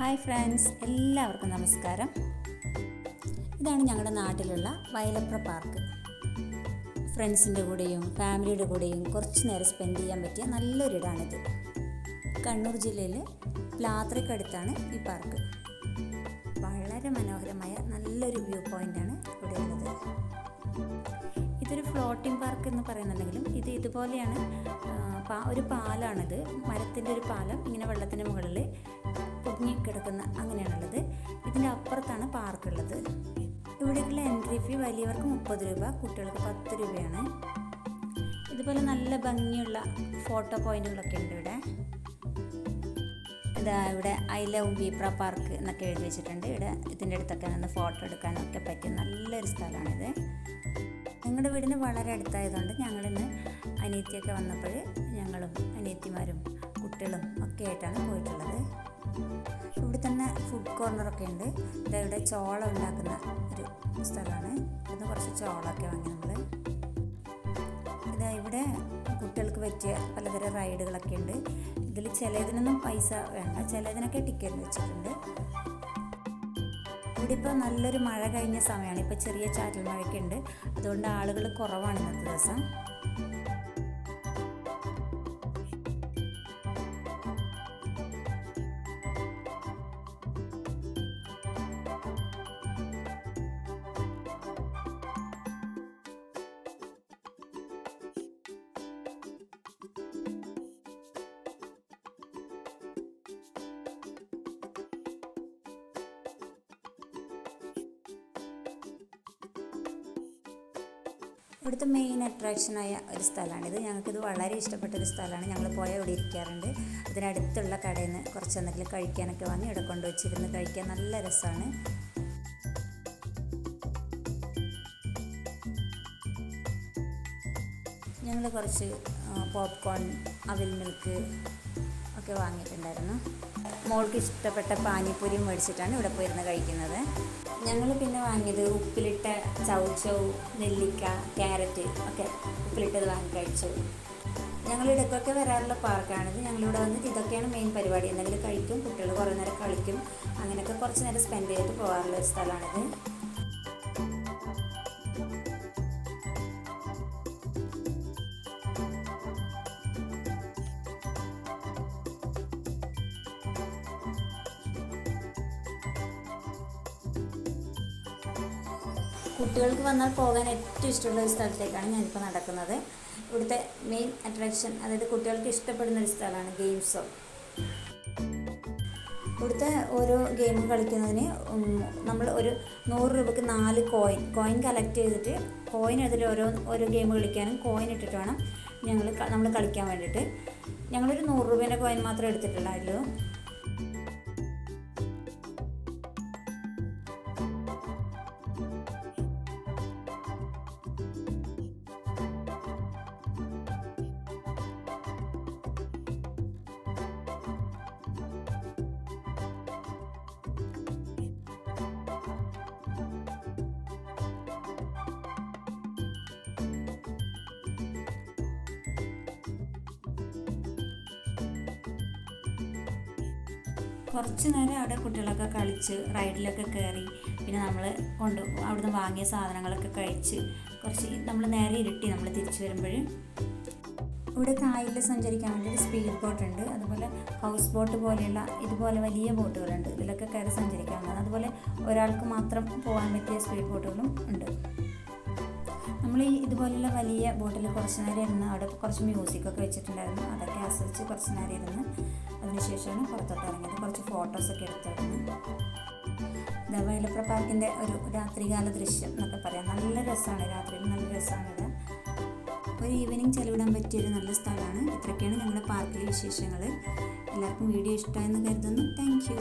Hi friends എല്ലാവർക്കും നമസ്കാരം. ഇതാണ് ഞങ്ങളുടെ നാട്ടിലുള്ള വയലപ്ര പാർക്ക്. ഫ്രണ്ട്സിന്റെ കൂടെയും ഫാമിലിയുടെ കൂടെയും കുറച്ച് നേരം സ്പെൻഡ് ചെയ്യാൻ പറ്റിയ നല്ലൊരിടാണിത്. കണ്ണൂർ ജില്ലയിൽ പ്ലാത്രയ്ക്കടുത്താണ് ഈ പാർക്ക്. വളരെ മനോഹരമായ നല്ലൊരു വ്യൂ പോയിന്റാണ് ഇവിടെ ഉള്ളത്. ഇതൊരു ഫ്ലോട്ടിംഗ് പാർക്ക് എന്ന് പറയുന്നുണ്ടെങ്കിലും ഇത് ഇതുപോലെയാണ് ഒരു പാലാണിത്. മരത്തിന്റെ ഒരു പാലം ഇങ്ങനെ വെള്ളത്തിന്റെ മുകളിൽ കിടക്കുന്ന അങ്ങനെയാണുള്ളത്. ഇതിന്റെ അപ്പുറത്താണ് പാർക്കുള്ളത്. ഇവിടേക്കുള്ള എൻട്രി ഫീ വലിയവർക്ക് മുപ്പത് രൂപ കുട്ടികൾക്ക് പത്ത് രൂപയാണ്. ഇതുപോലെ നല്ല ഭംഗിയുള്ള ഫോട്ടോ പോയിന്റുകളൊക്കെ ഉണ്ട് ഇവിടെ. ഇതാ ഇവിടെ ഐ ലവ് ബീപ്ര പാർക്ക് എന്നൊക്കെ എഴുതി വെച്ചിട്ടുണ്ട്. ഇവിടെ ഇതിന്റെ അടുത്തൊക്കെ നിന്ന് ഫോട്ടോ എടുക്കാനൊക്കെ പറ്റിയ നല്ലൊരു സ്ഥലമാണിത്. ഞങ്ങളുടെ വീടിന് വളരെ അടുത്തായതുകൊണ്ട് ഞങ്ങളിന്ന് അനിയത്തിയൊക്കെ വന്നപ്പോൾ ഞങ്ങളും അനിയത്തിമാരും കുട്ടികളും ഒക്കെ ആയിട്ടാണ് പോയിട്ടുള്ളത്. ഇവിടെ തന്നെ ഫുഡ് കോർണറൊക്കെ ഉണ്ട്. ഇതവിടെ ചോള ഉണ്ടാക്കുന്ന ഒരു സ്ഥലമാണ്. ഇവിടുന്ന് കുറച്ച് ചോളമൊക്കെ വാങ്ങി നമ്മൾ ഇതാ ഇവിടെ കുട്ടികൾക്ക് പറ്റിയ പലതരം റൈഡുകളൊക്കെ ഉണ്ട്. ഇതിൽ ചിലതിനൊന്നും പൈസ വേണ്ട. ചിലതിനൊക്കെ ടിക്കറ്റ് വെച്ചിട്ടുണ്ട്. ഇവിടെ ഇപ്പോൾ നല്ലൊരു മഴ കഴിഞ്ഞ സമയമാണ്. ഇപ്പോൾ ചെറിയ ചാറ്റൽ മഴയൊക്കെ ഉണ്ട്. അതുകൊണ്ട് ആളുകൾ കുറവാണ് ഇന്നത്തെ ദിവസം. ഇവിടുത്തെ മെയിൻ അട്രാക്ഷനായ ഒരു സ്ഥലമാണിത് ഞങ്ങൾക്കിത് വളരെ ഇഷ്ടപ്പെട്ട ഒരു സ്ഥലമാണ്. ഞങ്ങൾ പോയ ഇവിടെ ഇരിക്കാറുണ്ട്. അതിനടുത്തുള്ള കടയിൽ നിന്ന് കുറച്ച് എന്തെങ്കിലും കഴിക്കാനൊക്കെ വാങ്ങി ഇവിടെ കൊണ്ടുവച്ചിരുന്ന് കഴിക്കാൻ നല്ല രസമാണ് ഞങ്ങൾ കുറച്ച് പോപ്കോൺ അവിൽ മിൽക്ക് ഒക്കെ വാങ്ങിയിട്ടുണ്ടായിരുന്നു. മോൾക്ക് ഇഷ്ടപ്പെട്ട പാനിപ്പൂരിയും മേടിച്ചിട്ടാണ് ഇവിടെ പോയിരുന്ന് കഴിക്കുന്നത്. ഞങ്ങൾ പിന്നെ വാങ്ങിയത് ഉപ്പിലിട്ട ചൗച്ചൗ നെല്ലിക്ക ക്യാരറ്റ് ഒക്കെ ഉപ്പിലിട്ടത് വാങ്ങി കഴിച്ചു. ഞങ്ങൾ ഇടയ്ക്കൊക്കെ വരാറുള്ള പാർക്കാണിത് ഞങ്ങളിവിടെ വന്നിട്ട് ഇതൊക്കെയാണ് മെയിൻ പരിപാടി. എന്തെങ്കിലും കഴിക്കും കുട്ടികൾ കുറേ നേരം കളിക്കും. അങ്ങനെയൊക്കെ കുറച്ച് നേരം സ്പെൻഡ് ചെയ്തിട്ട് പോകാറുള്ള ഒരു സ്ഥലമാണിത്. കുട്ടികൾക്ക് വന്നാൽ പോകാൻ ഏറ്റവും ഇഷ്ടമുള്ള ഒരു സ്ഥലത്തേക്കാണ് ഞാനിപ്പോൾ നടക്കുന്നത്. ഇവിടുത്തെ മെയിൻ അട്രാക്ഷൻ അതായത് കുട്ടികൾക്ക് ഇഷ്ടപ്പെടുന്ന ഒരു സ്ഥലമാണ് ഗെയിംസോ ഇവിടുത്തെ ഓരോ ഗെയിം കളിക്കുന്നതിന് നമ്മൾ ഒരു നൂറ് രൂപയ്ക്ക് നാല് കോയിൻ കോയിൻ കളക്ട് ചെയ്തിട്ട് കോയിൻ അതിൽ ഓരോ ഓരോ ഗെയിം കളിക്കാനും കോയിൻ ഇട്ടിട്ട് വേണം ഞങ്ങൾ നമ്മൾ കളിക്കാൻ വേണ്ടിയിട്ട്. ഞങ്ങളൊരു നൂറ് രൂപേന്റെ കോയിൻ മാത്രമേ എടുത്തിട്ടുള്ളൂ കുറച്ച് നേരം അവിടെ കുട്ടികളൊക്കെ കളിച്ച് റൈഡിലൊക്കെ കയറി പിന്നെ നമ്മൾ കൊണ്ട് അവിടുന്ന് വാങ്ങിയ സാധനങ്ങളൊക്കെ കഴിച്ച് കുറച്ച് നമ്മൾ നേരെ ഇരുട്ടി നമ്മൾ തിരിച്ചു വരുമ്പോൾ ഇവിടെ കായലിൽ സഞ്ചരിക്കാൻ വേണ്ടി ഒരു സ്പീഡ് ബോട്ട് ഉണ്ട്. അതുപോലെ ഹൗസ് ബോട്ട് പോലെയുള്ള ഇതുപോലെ വലിയ ബോട്ടുകളുണ്ട്. ഇതിലൊക്കെ കയറി സഞ്ചരിക്കാവുന്നതാണ് അതുപോലെ ഒരാൾക്ക് മാത്രം പോകാൻ പറ്റിയ സ്പീഡ് ബോട്ടുകളും ഉണ്ട്. നമ്മൾ ഈ ഇതുപോലുള്ള വലിയ ബോട്ടിൽ കുറച്ച് നേരം ഇരുന്ന് അവിടെ കുറച്ച് മ്യൂസിക്കൊക്കെ വെച്ചിട്ടുണ്ടായിരുന്നു. അതൊക്കെ ആസ്വദിച്ച് കുറച്ച് നേരം ഇരുന്ന് അതിനുശേഷമാണ് പുറത്തോട്ട് ഇറങ്ങിയത്. കുറച്ച് ഫോട്ടോസൊക്കെ എടുത്തിരുന്നു. ഇതാ വയലപ്ര പാർക്കിന്റെ ഒരു രാത്രികാല ദൃശ്യം എന്നൊക്കെ പറയാം. നല്ല രസമാണ്. രാത്രിയിൽ നല്ല രസമാണ് ഇവിടെ ഒരു ഈവനിങ് ചെലവിടാൻ പറ്റിയൊരു നല്ല സ്ഥലമാണ്. ഇത്രയൊക്കെയാണ് ഞങ്ങളുടെ പാർക്കിലെ വിശേഷങ്ങൾ എല്ലാവർക്കും വീഡിയോ ഇഷ്ടമായെന്ന് കരുതുന്നു. താങ്ക്